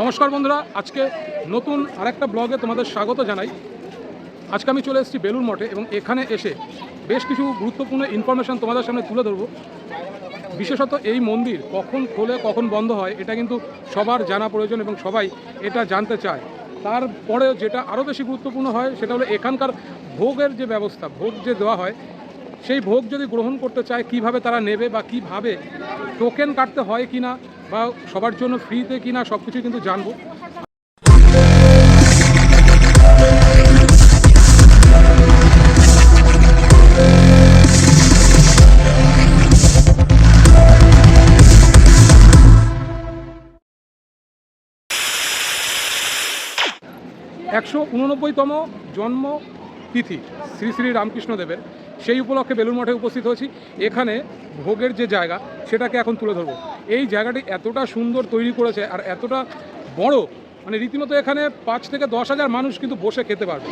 নমস্কার বন্ধুরা, আজকে নতুন আরেকটা ব্লগে তোমাদের স্বাগত জানাই। আজকে আমি চলে এসেছি বেলুর মঠে এবং এখানে এসে বেশ কিছু গুরুত্বপূর্ণ ইনফরমেশন তোমাদের সামনে তুলে ধরবো। বিশেষত এই মন্দির কখন খোলে, কখন বন্ধ হয়, এটা কিন্তু সবার জানা প্রয়োজন এবং সবাই এটা জানতে চায়। তারপরে যেটা আরও বেশি গুরুত্বপূর্ণ হয়, সেটা হলো এখানকার ভোগের যে ব্যবস্থা, ভোগ যে দেওয়া হয়, সেই ভোগ যদি গ্রহণ করতে চায়, কীভাবে তারা নেবে বা কীভাবে টোকেন কাটতে হয় কিনা বা সবার জন্য ফ্রিতে কিনা সব কিছু কিন্তু জানব। একশো উননব্বইতম জন্ম তিথি শ্রী শ্রী রামকৃষ্ণদেবের। সেই উপলক্ষে বেলুর মঠে উপস্থিত হয়েছি। এখানে ভোগের যে জায়গা, সেটাকে এখন তুলে ধরবো। এই জায়গাটি এতটা সুন্দর তৈরি করেছে আর এতটা বড় মানে রীতিমতো এখানে পাঁচ থেকে দশ হাজার মানুষ কিন্তু বসে খেতে পারবে।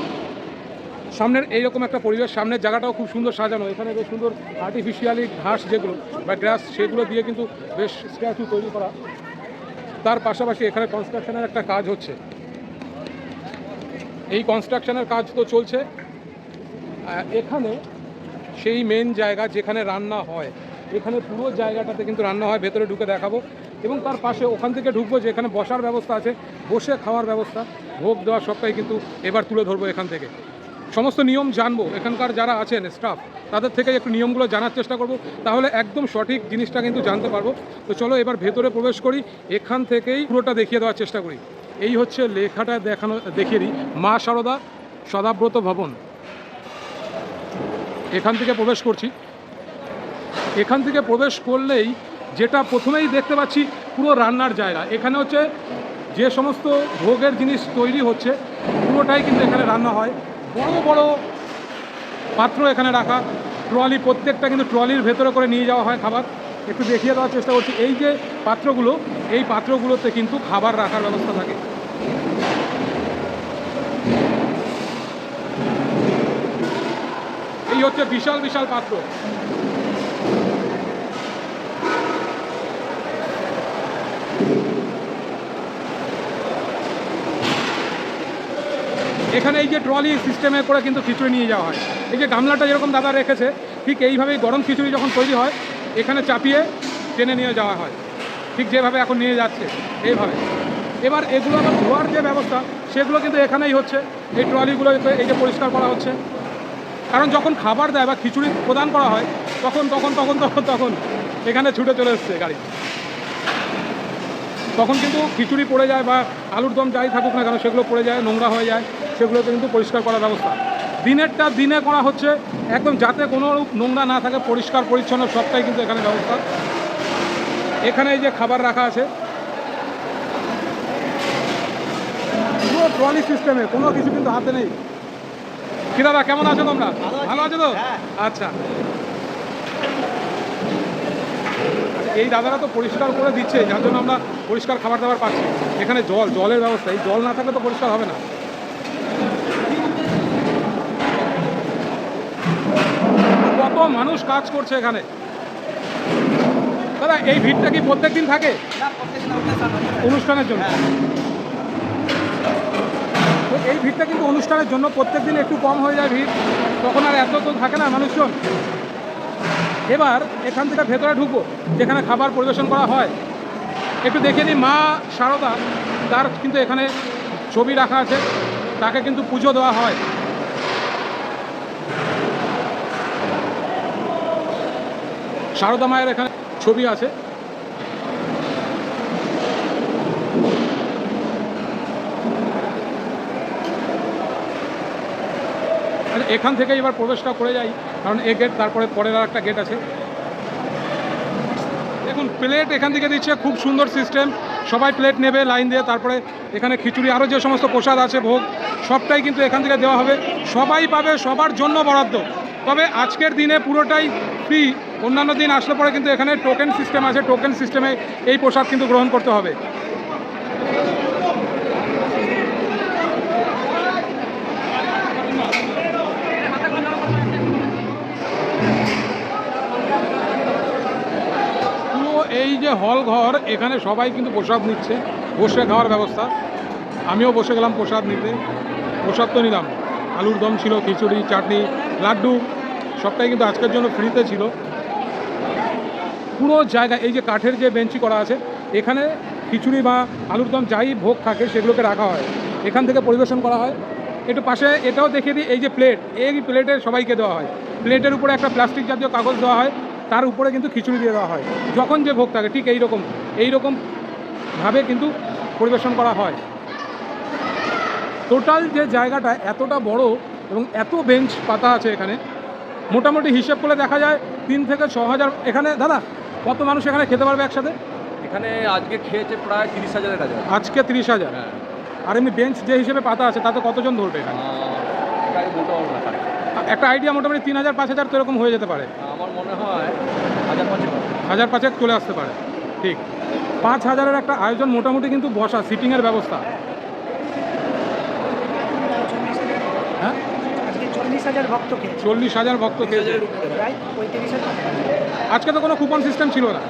সামনের এইরকম একটা পরিবেশ, সামনের জায়গাটাও খুব সুন্দর সাজানো। এখানে বেশ সুন্দর আর্টিফিশিয়ালি ঘাস যেগুলো বা গ্রাস সেগুলো দিয়ে কিন্তু বেশ স্ট্যাচু তৈরি করা। তার পাশাপাশি এখানে কনস্ট্রাকশনের একটা কাজ হচ্ছে। এই কনস্ট্রাকশনের কাজ তো চলছে। এখানে সেই মেন জায়গা যেখানে রান্না হয় এখানে পুরো জায়গাটাতে কিন্তু রান্না হয়, ভেতরে ঢুকে দেখাবো। এবং তার পাশে ওখান থেকে ঢুকবো যে এখানে বসার ব্যবস্থা আছে, বসে খাওয়ার ব্যবস্থা, ভোগ দেওয়ার সবটাই কিন্তু এবার তুলে ধরবো এখান থেকে। সমস্ত নিয়ম জানব, এখানকার যারা আছেন স্টাফ তাদের থেকে একটু নিয়মগুলো জানার চেষ্টা করব, তাহলে একদম সঠিক জিনিসটা কিন্তু জানতে পারব। তো চলো এবার ভেতরে প্রবেশ করি, এখান থেকেই পুরোটা দেখিয়ে দেওয়ার চেষ্টা করি। এই হচ্ছে লেখাটা দেখানো, দেখিয়ে দিই। মা সারদা সদাব্রত ভবন। এখান থেকে প্রবেশ করছি। এখান থেকে প্রবেশ করলেই যেটা প্রথমেই দেখতে পাচ্ছি পুরো রান্নার জায়গা। এখানে হচ্ছে যে সমস্ত ভোগের জিনিস তৈরি হচ্ছে, পুরোটাই কিন্তু এখানে রান্না হয়। বড় বড় পাত্র এখানে রাখা। ট্রলি, প্রত্যেকটা কিন্তু ট্রলির ভেতরে করে নিয়ে যাওয়া হয় খাবার। একটু দেখিয়ে দেওয়ার চেষ্টা করছি, এই যে পাত্রগুলো, এই পাত্রগুলোতে কিন্তু খাবার রাখার ব্যবস্থা থাকে। এই হচ্ছে বিশাল বিশাল পাত্র। এখানে এই যে ট্রলি সিস্টেমে করে কিন্তু খিচুড়ি নিয়ে যাওয়া হয়। এই যে গামলাটা যেরকম দাদা রেখেছে, ঠিক এইভাবেই গরম খিচুড়ি যখন তৈরি হয়, এখানে চাপিয়ে টেনে নিয়ে যাওয়া হয়। ঠিক যেভাবে এখন নিয়ে যাচ্ছে, এইভাবে। এবার এগুলো আবার ধোয়ার যে ব্যবস্থা, সেগুলো কিন্তু এখানেই হচ্ছে। এই ট্রলিগুলো এই যে পরিষ্কার করা হচ্ছে। কারণ যখন খাবার দেয় বা খিচুড়ি প্রদান করা হয়, তখন তখন তখন তখন তখন এখানে ছুটে চলে এসছে গাড়ি। তখন কিন্তু খিচুড়ি পড়ে যায় বা আলুর দম যাই থাকুক না কেন, সেগুলো পড়ে যায়, নোংরা হয়ে যায়। সেগুলোকে কিন্তু পরিষ্কার করার ব্যবস্থা। দিনেরটা দিনে করা হচ্ছে একদম যাতে কোনো নোংরা না থাকে পরিষ্কার পরিচ্ছন্ন সবটাই কিন্তু এখানে ব্যবস্থা। এখানে এই যে খাবার রাখা আছে। পুরো ট্রলি সিস্টেমে কোনো কিছু কিন্তু হাতে নেই। কি দাদা কেমন আছো তোমরা? ভালো আছো। তো? আচ্ছা। এই দাদারা তো পরিষ্কার করে দিচ্ছে যার জন্য আমরা পরিষ্কার খাবার দাবার পাচ্ছি। এখানে জল জলের ব্যবস্থা এই জল না থাকলে তো পরিষ্কার হবে না। কত মানুষ কাজ করছে এখানে। দাদা এই ভিড়টা কি প্রত্যেক দিন থাকে। অনুষ্ঠানের জন্য? তো এই ভিড়টা কিন্তু অনুষ্ঠানের জন্য প্রত্যেক দিন একটু কম হয়ে যায় ভিড়। তখন আর এত তো থাকে না মানুষজন। এবার এখান থেকে ভেতরে ঢুকবো যেখানে খাবার পরিবেশন করা হয়। একটু দেখে নিই মা সারদা তার কিন্তু এখানে ছবি রাখা আছে। তাকে কিন্তু পুজো দেওয়া হয়। সারদা মায়ের এখানে ছবি আছে। আচ্ছা, এখান থেকে এবার প্রবেশটা করে যাই কারণ এ গেট তারপরে পরের আর একটা গেট আছে। দেখুন প্লেট এখান থেকে দিচ্ছে খুব সুন্দর সিস্টেম সবাই প্লেট নেবে লাইন দিয়ে তারপরে এখানে খিচুড়ি আরও যে সমস্ত প্রসাদ আছে ভোগ সবটাই কিন্তু এখান থেকে দেওয়া হবে। সবাই পাবে সবার জন্য বরাদ্দ। তবে আজকের দিনে পুরোটাই ফ্রি অন্যান্য দিন আসলে পরে কিন্তু এখানে টোকেন সিস্টেম আছে টোকেন সিস্টেমে এই প্রসাদ কিন্তু গ্রহণ করতে হবে। এই যে হল ঘর, এখানে সবাই কিন্তু প্রসাদ নিচ্ছে, বসে খাওয়ার ব্যবস্থা। আমিও বসে গেলাম প্রসাদ নিতে। প্রসাদ তো নিলাম। আলুর দম ছিল, খিচুড়ি, চাটনি, লাড্ডু, সবটাই কিন্তু আজকের জন্য ফ্রিতে ছিল। পুরো জায়গা, এই যে কাঠের যে বেঞ্চি করা আছে, এখানে খিচুড়ি বা আলুর দম যাই ভোগ থাকে, সেগুলোকে রাখা হয়। এখান থেকে পরিবেশন করা হয়। একটু পাশে এটাও দেখিয়ে দিই, এই যে প্লেট, এই প্লেটে সবাইকে দেওয়া হয়। প্লেটের উপরে একটা প্লাস্টিক জাতীয় কাগজ দেওয়া হয়, তার উপরে কিন্তু খিচুড়ি দিয়ে দেওয়া হয়। যখন যে ভোগ থাকে, ঠিক এইরকম এইরকম ভাবে কিন্তু পরিবেশন করা হয়। টোটাল যে জায়গাটা এতটা বড় এবং এত বেঞ্চ পাতা আছে এখানে, মোটামুটি হিসেব করে দেখা যায়, তিন থেকে ছ হাজার, এখানে, দাদা কত মানুষ এখানে খেতে পারবে একসাথে? এখানে আজকে খেয়েছে প্রায় তিরিশ হাজারের কাছে। আজকে তিরিশ হাজার। হ্যাঁ। আর এমনি বেঞ্চ যে হিসেবে পাতা আছে তাতে কতজন ধরবে এখানে। একটা আইডিয়া মোটামুটি তিন হাজার পাঁচ হাজার তো এরকম হয়ে যেতে পারে। আমার মনে হয় হাজার পাঁচেক হাজার পাঁচেক চলে আসতে পারে। ঠিক। পাঁচ হাজারের একটা আয়োজন মোটামুটি কিন্তু বসা সিটিংয়ের ব্যবস্থা হ্যাঁ আজকে চল্লিশ হাজার ভক্ত চল্লিশ হাজার ভক্ত খেয়েছে। প্রায় পঁয়ত্রিশের আজকে তো কোনো কুপন সিস্টেম ছিল না।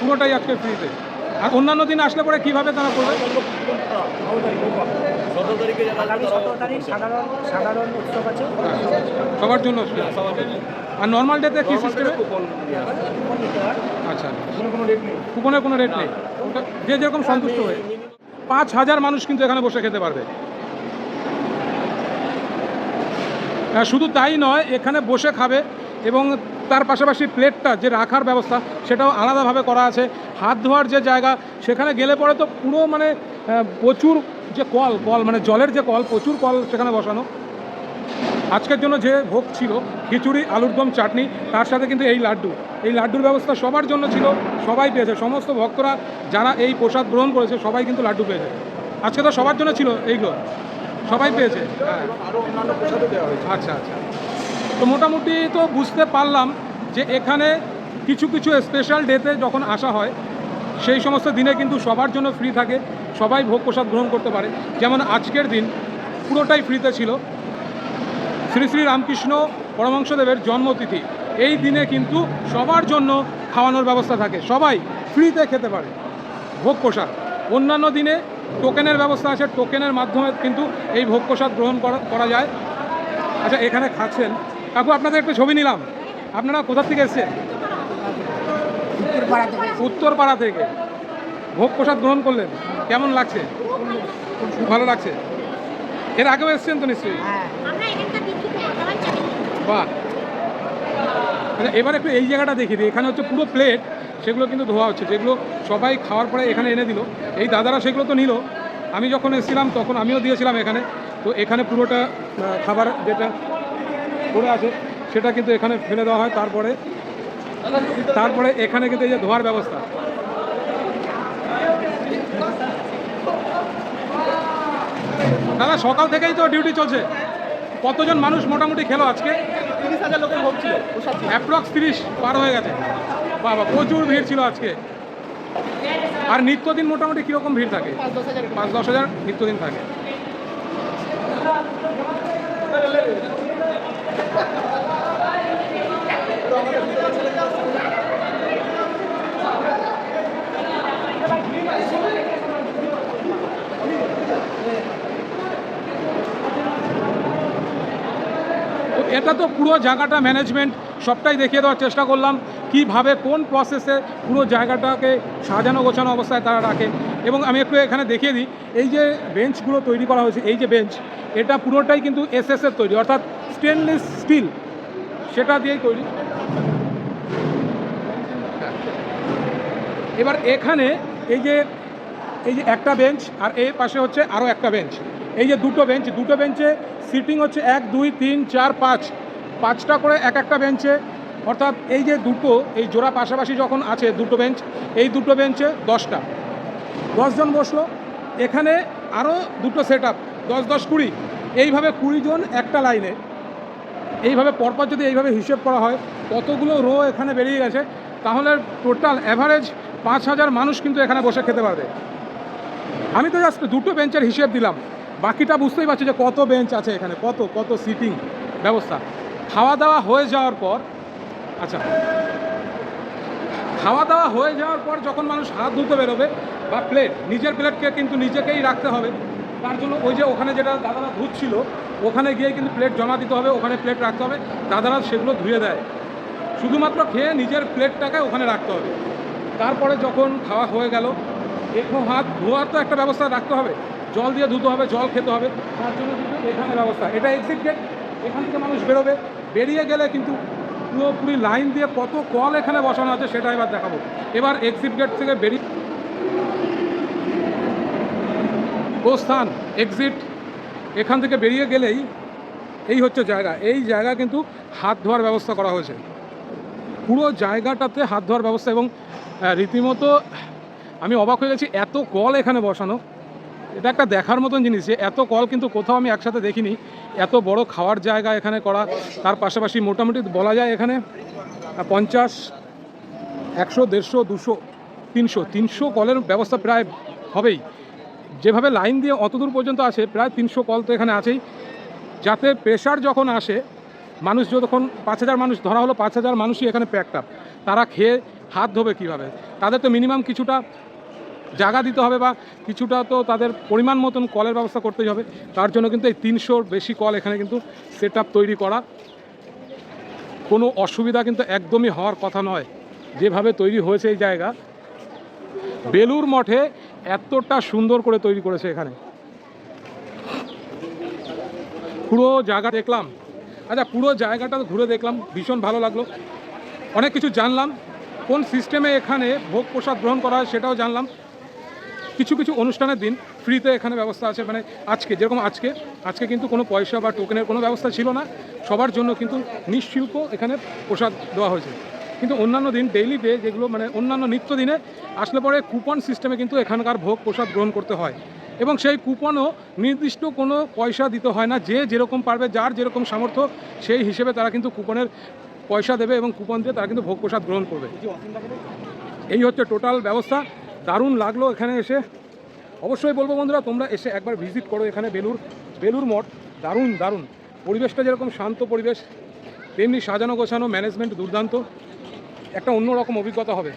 পুরোটাই আজকে ফ্রিতে আর অন্যান্য দিন আসলে পরে কীভাবে তারা করবে? আছে। সবার জন্য। আর নর্মাল ডেতে কি সিস্টেমে আচ্ছা। কোনো কোনো রেট নেই। কুপনের কোনো রেট নেই। যে যেরকম সন্তুষ্ট হয়ে। পাঁচ হাজার মানুষ কিন্তু এখানে বসে খেতে পারবে আর শুধু তাই নয়, এখানে বসে খাবে এবং তার পাশাপাশি প্লেটটা যে রাখার ব্যবস্থা, সেটাও আলাদাভাবে করা আছে। হাত ধোয়ার যে জায়গা, সেখানে গেলে পরে তো পুরো মানে প্রচুর যে কল কল মানে জলের যে কল, প্রচুর কল সেখানে বসানো। আজকের জন্য যে ভোগ ছিল, খিচুড়ি, আলুর দম, চাটনি, তার সাথে কিন্তু এই লাড্ডু। এই লাড্ডুর ব্যবস্থা সবার জন্য ছিল, সবাই পেয়েছে, সমস্ত ভক্তরা যারা এই প্রসাদ গ্রহণ করেছে, সবাই কিন্তু লাড্ডু পেয়েছে। আজকে তো সবার জন্য ছিল এইগুলো সবাই পেয়েছে। আচ্ছা আচ্ছা। তো মোটামুটি তো বুঝতে পারলাম যে এখানে কিছু কিছু স্পেশাল ডেতে যখন আসা হয়, সেই সমস্ত দিনে কিন্তু সবার জন্য ফ্রি থাকে, সবাই ভোগ প্রসাদ গ্রহণ করতে পারে। যেমন আজকের দিন পুরোটাই ফ্রিতে ছিল। শ্রী শ্রী রামকৃষ্ণ পরমংশদেবের জন্মতিথি। এই দিনে কিন্তু সবার জন্য খাওয়ানোর ব্যবস্থা থাকে। সবাই ফ্রিতে খেতে পারে। ভোগ প্রসাদ। অন্যান্য দিনে টোকেনের ব্যবস্থা আছে টোকেনের মাধ্যমে কিন্তু এই ভোগ প্রসাদ গ্রহণ করা- করা যায়। আচ্ছা এখানে খাচ্ছেন। কাকু আপনাদের একটু ছবি নিলাম। আপনারা কোথা থেকে এসেছেন? উত্তরপাড়া থেকে উত্তরপাড়া ভোগ প্রসাদ গ্রহণ করলেন। কেমন লাগছে? খুব ভালো লাগছে? এর আগেও এসেছেন তো নিশ্চয়ই? হ্যাঁ। বাহ। আচ্ছা এবার একটু এই জায়গাটা দেখি দিই। এখানে হচ্ছে পুরো প্লেট সেগুলো কিন্তু ধোয়া হচ্ছে, যেগুলো সবাই খাওয়ার পরে এখানে এনে দিল। এই দাদারা সেগুলো তো নিল। আমি যখন এসেছিলাম তখন আমিও দিয়েছিলাম এখানে। তো এখানে পুরোটা খাবার যেটা পড়ে আছে, সেটা কিন্তু এখানে ফেলে দেওয়া হয়। তারপরে তারপরে এখানে কিন্তু এই যে ধোয়ার ব্যবস্থা। দাদা, সকাল থেকেই তো ডিউটি চলছে। কতজন মানুষ মোটামুটি খেলো আজকে? তিরিশ হাজার লোকের ভোগ ছিল। অ্যাপ্রক্স তিরিশ পার হয়ে গেছে। বাবা প্রচুর ভিড় ছিল আজকে। আর নিত্যদিন মোটামুটি কীরকম ভিড় থাকে? পাঁচ দশ হাজার পাঁচ দশ হাজার নিত্যদিন থাকে। এটা তো পুরো জায়গাটা ম্যানেজমেন্ট সবটাই দেখিয়ে দেওয়ার চেষ্টা করলাম। কীভাবে, কোন প্রসেসে পুরো জায়গাটাকে সাজানো, গোছানো অবস্থায় তারা রাখে। এবং আমি একটু এখানে দেখিয়ে দিই, এই যে বেঞ্চগুলো তৈরি করা হয়েছে, এই যে বেঞ্চ এটা পুরোটাই কিন্তু এসএস এর তৈরি, অর্থাৎ স্টেনলেস স্টিল সেটা দিয়েই তৈরি। এবার এখানে এই যে এই যে একটা বেঞ্চ আর এই পাশে হচ্ছে আরও একটা বেঞ্চ এই যে দুটো বেঞ্চ দুটো বেঞ্চে সিটিং হচ্ছে এক, দুই, তিন, চার, পাঁচ। পাঁচটা করে এক একটা বেঞ্চে অর্থাৎ এই যে দুটো, এই জোড়া পাশাপাশি যখন আছে দুটো বেঞ্চ এই দুটো বেঞ্চে দশটা। দশজন বসল। এখানে আরও দুটো সেট আপ দশ দশ, কুড়ি। এইভাবে কুড়ি জন একটা লাইনে এইভাবে পরপর যদি এইভাবে হিসেব করা হয়, কতগুলো রো এখানে বেরিয়ে গেছে, তাহলে টোটাল অ্যাভারেজ পাঁচ হাজার মানুষ কিন্তু এখানে বসে খেতে পারবে। আমি তো জাস্ট দুটো বেঞ্চের হিসেব দিলাম। বাকিটা বুঝতেই পারছি যে কত বেঞ্চ আছে এখানে, কত কত সিটিং ব্যবস্থা। খাওয়া দাওয়া হয়ে যাওয়ার পর আচ্ছা খাওয়া দাওয়া হয়ে যাওয়ার পর যখন মানুষ হাত ধুতে বেরোবে, বা প্লেট নিজের প্লেটকে কিন্তু নিজেকেই রাখতে হবে, তার জন্য ওই যে ওখানে যেটা দাদারা ধুচ্ছিল, ওখানে গিয়ে কিন্তু প্লেট জমা দিতে হবে, ওখানে প্লেট রাখতে হবে, দাদারা সেগুলো ধুয়ে দেয়। শুধুমাত্র খেয়ে নিজের প্লেটটাকে ওখানে রাখতে হবে। তারপরে যখন খাওয়া হয়ে গেল একটু হাত ধোয়ার তো একটা ব্যবস্থা রাখতে হবে। জল দিয়ে ধুতে হবে, জল খেতে হবে, তার জন্য কিন্তু এখানে ব্যবস্থা। এটা এক্সিট গেট এখান থেকে মানুষ বেরোবে। বেরিয়ে গেলে কিন্তু পুরোপুরি লাইন দিয়ে কত কল এখানে বসানো আছে সেটা এবার দেখাবো। এবার এক্সিট গেট থেকে বেরিয়ে প্রস্থান এক্সিট এখান থেকে বেরিয়ে গেলেই এই হচ্ছে জায়গা। এই জায়গা কিন্তু হাত ধোয়ার ব্যবস্থা করা হয়েছে। পুরো জায়গাটাতে হাত ধোয়ার ব্যবস্থা এবং রীতিমতো আমি অবাক হয়ে গেছি, এত কল এখানে বসানো। এটা একটা দেখার মতন জিনিস যে এত কল কিন্তু কোথাও আমি একসাথে দেখিনি। এত বড় খাওয়ার জায়গা এখানে করা। তার পাশাপাশি মোটামুটি বলা যায় এখানে পঞ্চাশ, একশো, দেড়শো, দুশো, তিনশো তিনশো কলের ব্যবস্থা প্রায় হবেই। যেভাবে লাইন দিয়ে অত দূর পর্যন্ত আসে প্রায় তিনশো কল তো এখানে আছেই। যাতে প্রেশার যখন আসে, মানুষ যখন পাঁচ হাজার মানুষ, ধরা হলো পাঁচ হাজার মানুষই এখানে প্যাকড আপ তারা খেয়ে হাত ধোবে কীভাবে? তাদের তো মিনিমাম কিছুটা জায়গা দিতে হবে বা কিছুটা তো তাদের পরিমাণ মতন কলের ব্যবস্থা করতেই হবে। তার জন্য কিন্তু এই তিনশোর বেশি কল এখানে কিন্তু সেট তৈরি করা। কোনো অসুবিধা কিন্তু একদমই হওয়ার কথা নয়। যেভাবে তৈরি হয়েছে এই জায়গা বেলুর মঠে এতটা সুন্দর করে তৈরি করেছে এখানে। পুরো জায়গা দেখলাম। আচ্ছা পুরো জায়গাটা ঘুরে দেখলাম, ভীষণ ভালো লাগল। অনেক কিছু জানলাম। কোন সিস্টেমে এখানে ভোগ প্রসাদ গ্রহণ করা হয় সেটাও জানলাম। কিছু কিছু অনুষ্ঠানের দিন ফ্রিতে এখানে ব্যবস্থা আছে। মানে আজকে, যেরকম আজকে আজকে কিন্তু কোনো পয়সা বা টোকেনের কোনো ব্যবস্থা ছিল না। সবার জন্য কিন্তু নিঃশুল্ক এখানে প্রসাদ দেওয়া হয়েছে। কিন্তু অন্যান্য দিন ডেইলিতে যেগুলো মানে অন্যান্য নিত্য দিনে আসলে পরে কুপন সিস্টেমে কিন্তু এখানকার ভোগ প্রসাদ গ্রহণ করতে হয়। এবং সেই কুপনও নির্দিষ্ট কোনো পয়সা দিতে হয় না। যে যেরকম পারবে, যার যেরকম সামর্থ্য, সেই হিসেবে তারা কিন্তু কুপনের পয়সা দেবে এবং কুপন দিয়ে তারা কিন্তু ভোগ প্রসাদ গ্রহণ করবে। এই হচ্ছে টোটাল ব্যবস্থা। দারুণ লাগল এখানে এসে। অবশ্যই বলব বন্ধুরা, তোমরা এসে একবার ভিজিট করো এখানে বেলুর বেলুর মঠ। দারুণ দারুণ। পরিবেশটা যেরকম শান্ত পরিবেশ, তেমনি সাজানো গোছানো ম্যানেজমেন্ট দুর্দান্ত। একটা অন্যরকম অভিজ্ঞতা হবে।